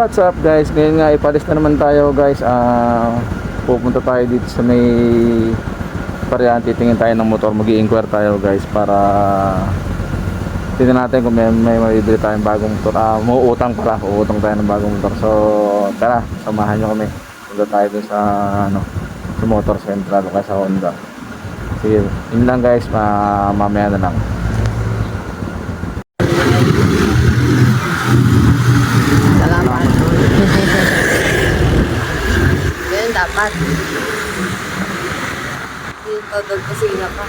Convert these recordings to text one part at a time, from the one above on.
what's up guys? Ngayon nga ipalis na naman tayo guys. Ah, pupunta tayo dito sa may Parihan. Titingin tayo ng motor. mag inquire tayo guys para tingnan natin kung may, may mabibili tayong bagong motor. Ah, muuutang pala. Uutang tayo ng bagong motor. So, tara, samahan nyo kami. Punta tayo dun sa ano, sa motor central o kaya sa Honda. Sige, yun lang guys. Ma mamaya na lang. Ganyan dapat. Dito, doon kusina pa.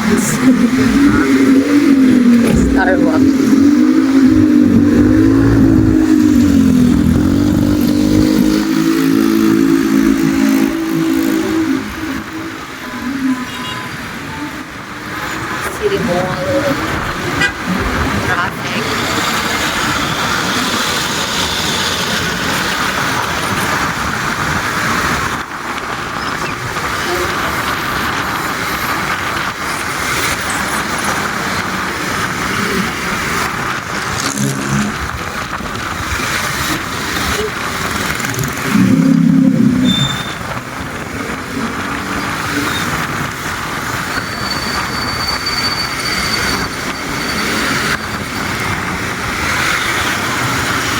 ます。なるほど。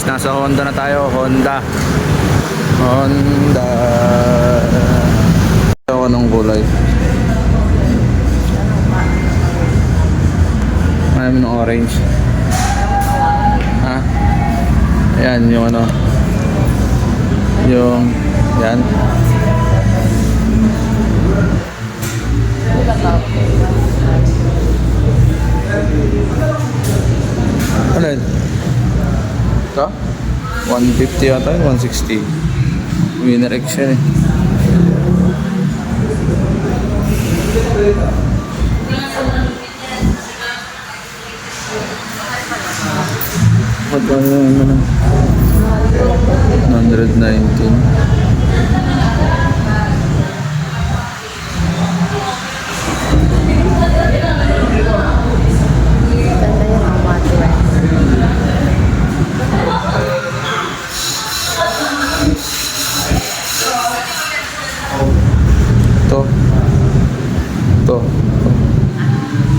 guys, nasa Honda na tayo. Honda. Honda. Ito anong kulay? Ano ng orange? Ha? Ayan, yung ano. Yung, yan. Ano Ito? 150 yata yun, 160. Winner X yan eh. Magkano ano? 119. Ganda yung mga mattress. Ito. Ito.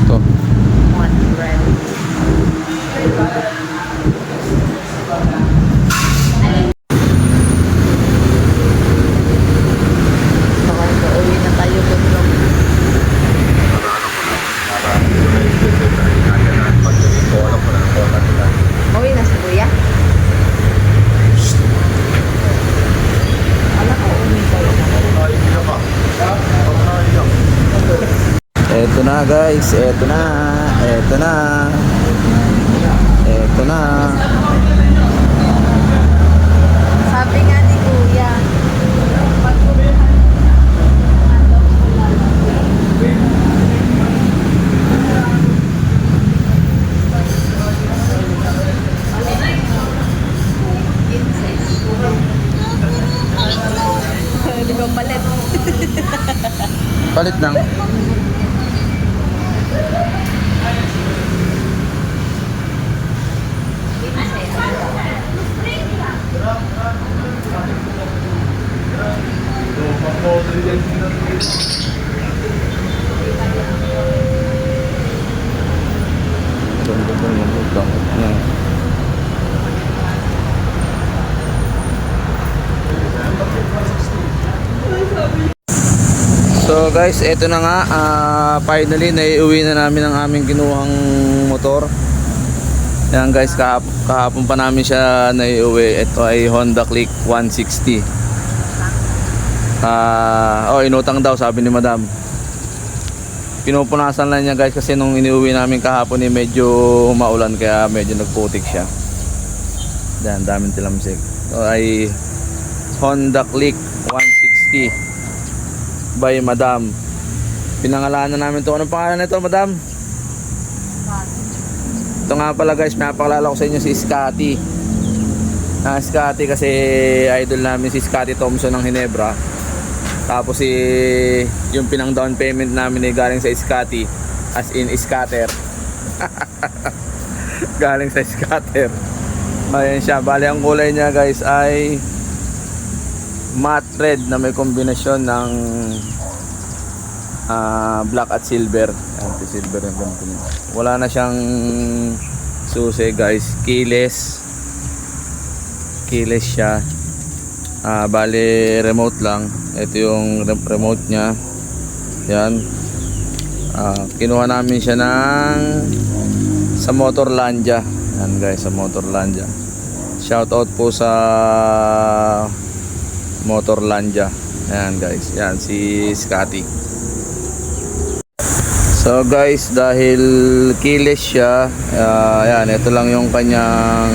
Ito. Mattress. Baka uuwi na tayo bundok. Uwi na si Kuya? Alam ko, uwi tayo Eto na guys, eto na, eto na. Eto na. Sabi nga ni Kuya, palit. Palit ng Ganda Yan. So guys, eto na nga ah, finally naiuwi na namin ang aming kinuhang motor. Yan guys, kahap kahapon pa namin siya naiuwi. Ito ay Honda Click 160. Ah, oh, inutang daw sabi ni Madam. Pinupunasan lang niya guys kasi nung iniuwi namin kahapon eh medyo maulan kaya medyo nagputik siya. Yan, daming tilamsik. Ito ay Honda Click 160 by Madam. Pinangalanan namin to. Anong pangalan nito, Madam? Ito nga pala guys, napakilala ko sa inyo si Scotty. Ah, Scotty kasi idol namin si Scotty Thompson ng Hinebra. Tapos si yung pinang down payment namin ay galing sa Scotty as in scatter. galing sa scatter. Ayan siya. Bali ang kulay niya guys ay matte red na may kombinasyon ng ah, black at silver. Ayan, si silver yung niya. Wala na siyang susi guys. Keyless. Keyless siya. Ah, bali remote lang. Ito yung re- remote niya. Yan. Ah, kinuha namin siya ng sa Motorlandia. Yan guys, sa Motorlandia. Shout out po sa Motorlandia. Ayan guys, yan si Scotty. So guys, dahil keyless siya, ah, yan, ito lang yung kanyang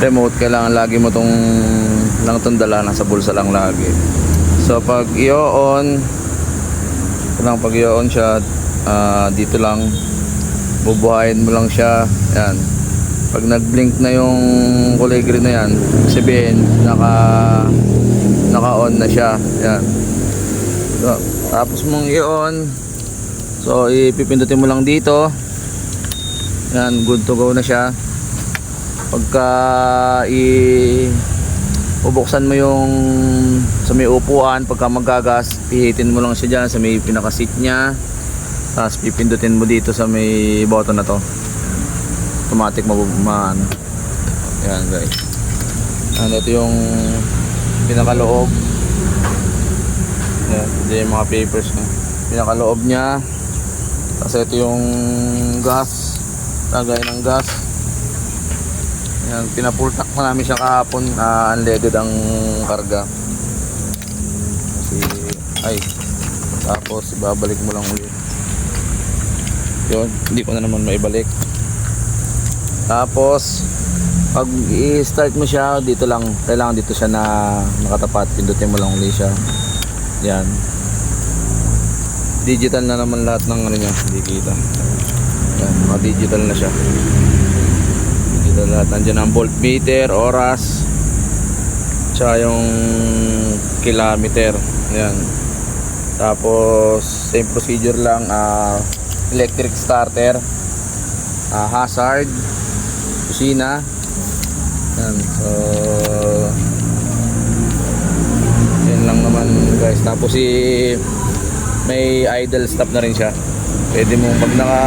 remote. Kailangan lagi mo tong lang tong dala, nasa bulsa lang lagi. So pag i-on, lang pag i-on siya, ah, dito lang, bubuhayin mo lang siya, yan. Pag nag-blink na yung kulay green na yan, sabihin, naka naka-on na siya. Yan. So, tapos mong i-on. So, ipipindutin mo lang dito. Yan, good to go na siya. Pagka i bubuksan mo yung sa may upuan, pagka magagas, pihitin mo lang siya dyan sa may pinaka-seat niya. Tapos pipindutin mo dito sa may button na to. Automatic mabu ma ano. Yan guys. Ano, ito yung pinakaloob. Yan, ito yung mga papers niya. Pinakaloob niya. Kasi ito yung gas. Lagay ng gas. Yan, pinapultak na namin siya kahapon. Uh, unleaded ang karga. Kasi, ay, tapos ibabalik mo lang ulit. Yun, hindi ko na naman maibalik. Tapos, pag i-start mo siya, dito lang, kailangan dito siya na nakatapat. Pindutin mo lang ulit siya. Yan. Digital na naman lahat ng ano niya, hindi kita. Yan, mga digital na siya. Digital lahat. Nandiyan ang voltmeter, oras, tsaka yung kilometer. Yan. Tapos, same procedure lang, ah, electric starter, ah, hazard, kusina. Yan. So, yan lang naman guys. Tapos si may idle stop na rin siya. Pwede mo pag naka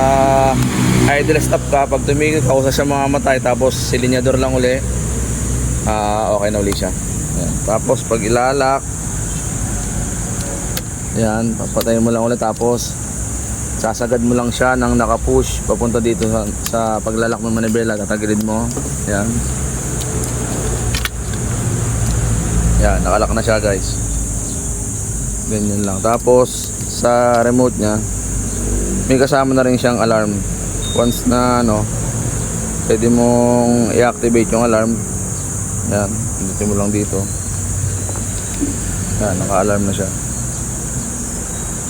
idle stop ka, pag tumigil ka, usa siya mamamatay tapos silinyador lang uli. Ah, okay na uli siya. Yan. Tapos pag ilalak yan, papatayin mo lang ulit tapos sasagad mo lang siya nang naka-push papunta dito sa, sa paglalak ng manibela tatagilid mo yan yan nakalak na siya guys ganyan lang tapos sa remote nya may kasama na rin siyang alarm once na ano pwede mong i-activate yung alarm yan pindutin mo lang dito yan naka-alarm na siya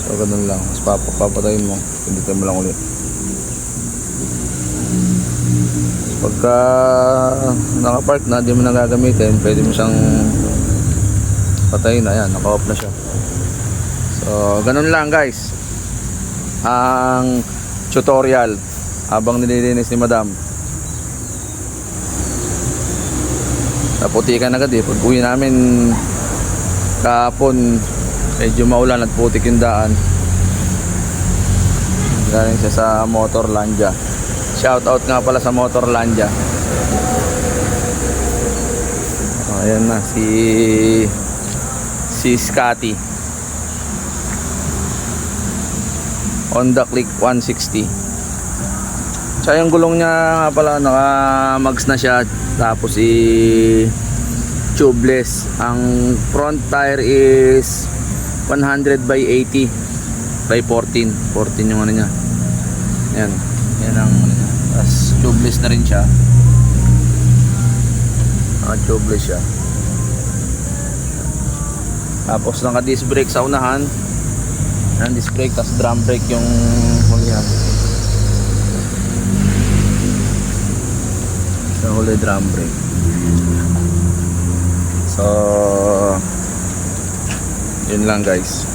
So ganun lang. Mas pap- papatayin mo. Pindutin mo lang ulit. Pagka nakapark na, di mo na gagamitin, pwede mo siyang patayin na. Ayan, naka-off na siya. So, ganun lang guys. Ang tutorial habang nililinis ni madam. Naputikan agad eh. Pag uwi namin kahapon, medyo maulan at putik yung daan. Galing siya sa Motorlandia. Shout out nga pala sa Motorlandia. Oh, ayan na si si Scotty. Honda Click 160 tsaka yung gulong niya pala naka mags na siya tapos i tubeless. Ang front tire is 100 by 80 by 14 14 yung ano niya. Yan yan ang ano tapos tubeless na rin siya. Ah tubeless siya. Tapos naka disc brake sa unahan. Yan disc brake tapos drum brake yung hulihan sa huli drum brake so yun lang guys